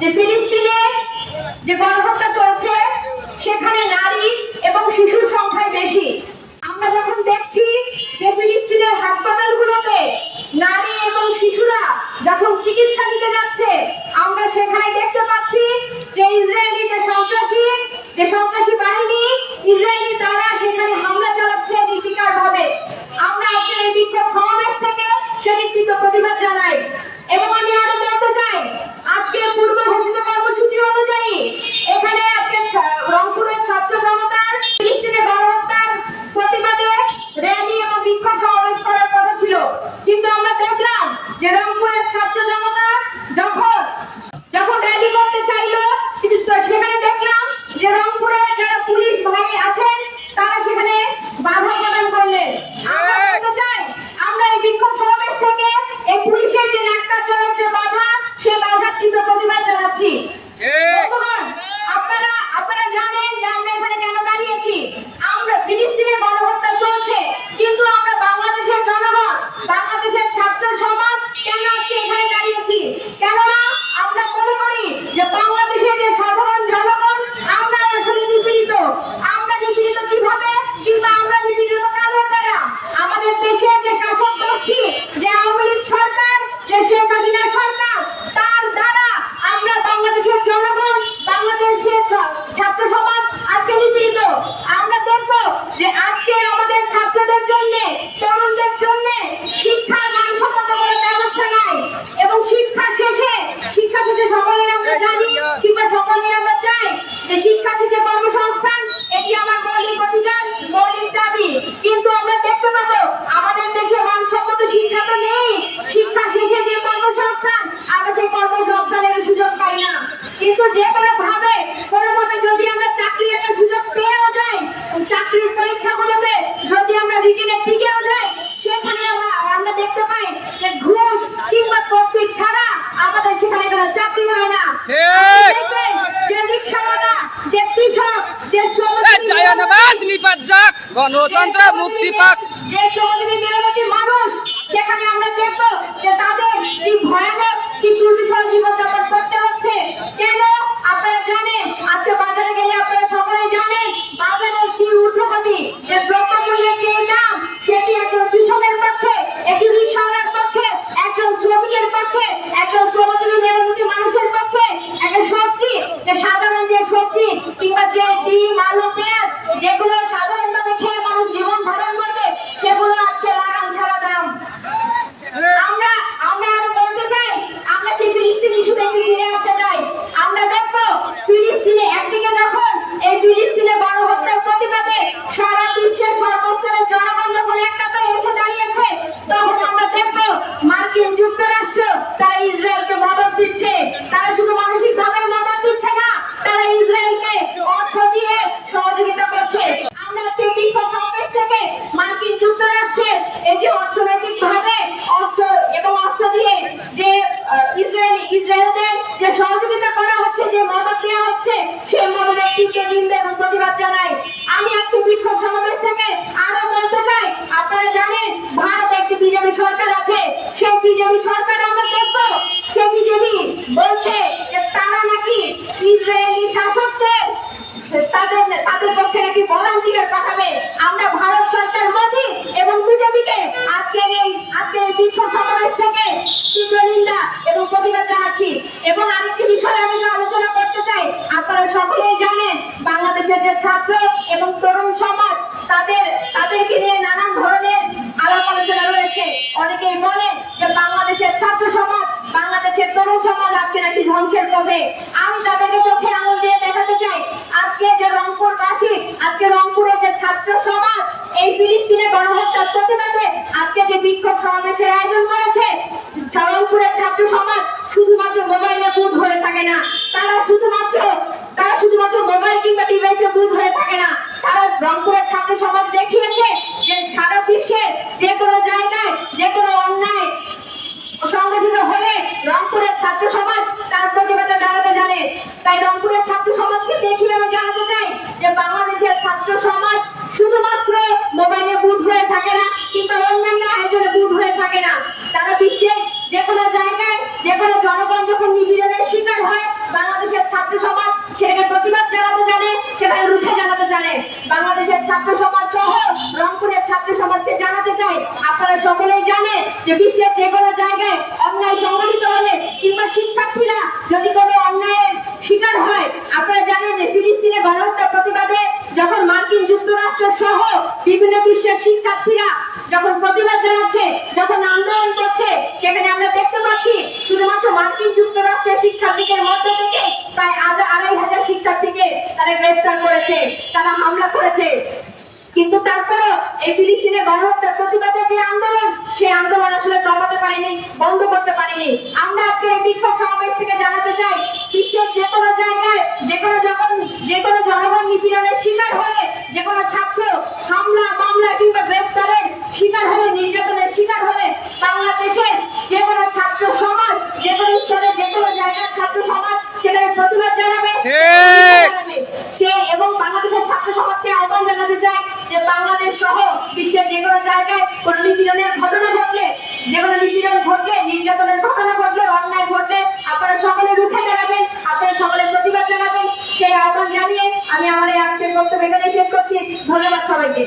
যে ফিলিস্তিনে যে গণহত্যা চলছে, সেখানে নারী এবং শিশুর সংখ্যায় বেশি। আমরা যখন দেখছি যে ফিলিস্তিনের হাসপাতালগুলোতে নারী me and ইসরায়েলদের যে সহযোগিতা করা হচ্ছে, যে মদত দেওয়া হচ্ছে, সে মদতের টিকে নিন্দা এবং প্রতিবাদ জানায় আমি একটি বিক্ষোভ সমাবেশ থেকে আরও বলতে চাই, আপনারা জানেন, ভারতে একটি বিজেপি সরকার আছে। সেই বিজেপি সরকার আমরা দেখব। সে বিজেপি বলছে যে তারা নাকি ইসরায়েলি শাসকদের তাদের তাদের পক্ষে নাকি ভলান্টিয়ার পাঠাবে। আমরা ভারত সরকার মোদী এবং বিজেপিকে আজকের এই আজকের এই বিক্ষোভ সমাবেশ থেকে তীব্র নিন্দা এবং আরেকটি বিষয়ে আমি আলোচনা করতে চাই। আপনারা সকলেই জানেন, বাংলাদেশের যে ছাত্র এবং তরুণ সমাজ, তাদের, তাদেরকে নিয়ে নানান ধরনের আলাপ আলোচনা রয়েছে। অনেকেই বলেন যে বাংলাদেশের ছাত্র সমাজ, বাংলাদেশের তরুণ সমাজ আজকে নাকি ধ্বংসের পথে। আমি তাদেরকে চোখে আঙুল দিয়ে দেখাতে চাই, আজকে যে রংপুর বাসী আজকে রংপুরের যে ছাত্র সমাজ, এই ফিলিস্তিনে গণহত্যার প্রতিবাদে আজকে যে বিক্ষোভ সমাবেশের আয়োজন দেখি আমি জানাতে চাই যে বাংলাদেশের ছাত্র সমাজ শুধুমাত্র মোবাইলে বুধ হয়ে থাকে না, কিংবা অন্যান্য আয়োজনে বুধ হয়ে থাকে না। তারা বিশ্বের যে কোনো জায়গায়, যে কোনো জনগণ যখন নিপীড়নের শিকার হয়, বাংলাদেশের ছাত্র সমাজ সেটাকে প্রতিবাদ জানাতে জানে সেখানে রুখে জানাতে জানে। বাংলাদেশের ছাত্র সমাজ সহ রংপুরের ছাত্র সমাজকে জানাতে চায় আপনারা সকলেই জানে যে বিশ্ব করেছে কিন্তু তারপরেও এই ফিলিস্তিনের গণহত্যার প্রতিবাদে যে আন্দোলন, সেই আন্দোলন আসলে দমাতে পারেনি, বন্ধ করতে পারেনি। আমরা আজকে এই বিক্ষোভ সমাবেশ থেকে জানাতে চাই, বিশ্বের যে কোনো জায়গায় যে বাংলাদেশ সহ বিশ্বের যে কোনো জায়গায় কোনো নিপীড়নের ঘটনা ঘটলে, যে কোনো নিপীড়ন ঘটলে, নির্যাতনের ঘটনা ঘটলে, অন্যায় ঘটলে আপনারা সকলে রুখে দাঁড়াবেন, আপনারা সকলে প্রতিবাদ জানাবেন। সেই আহ্বান জানিয়ে আমি আমার এই আজকের বক্তব্য এখানে শেষ করছি। ধন্যবাদ সবাইকে।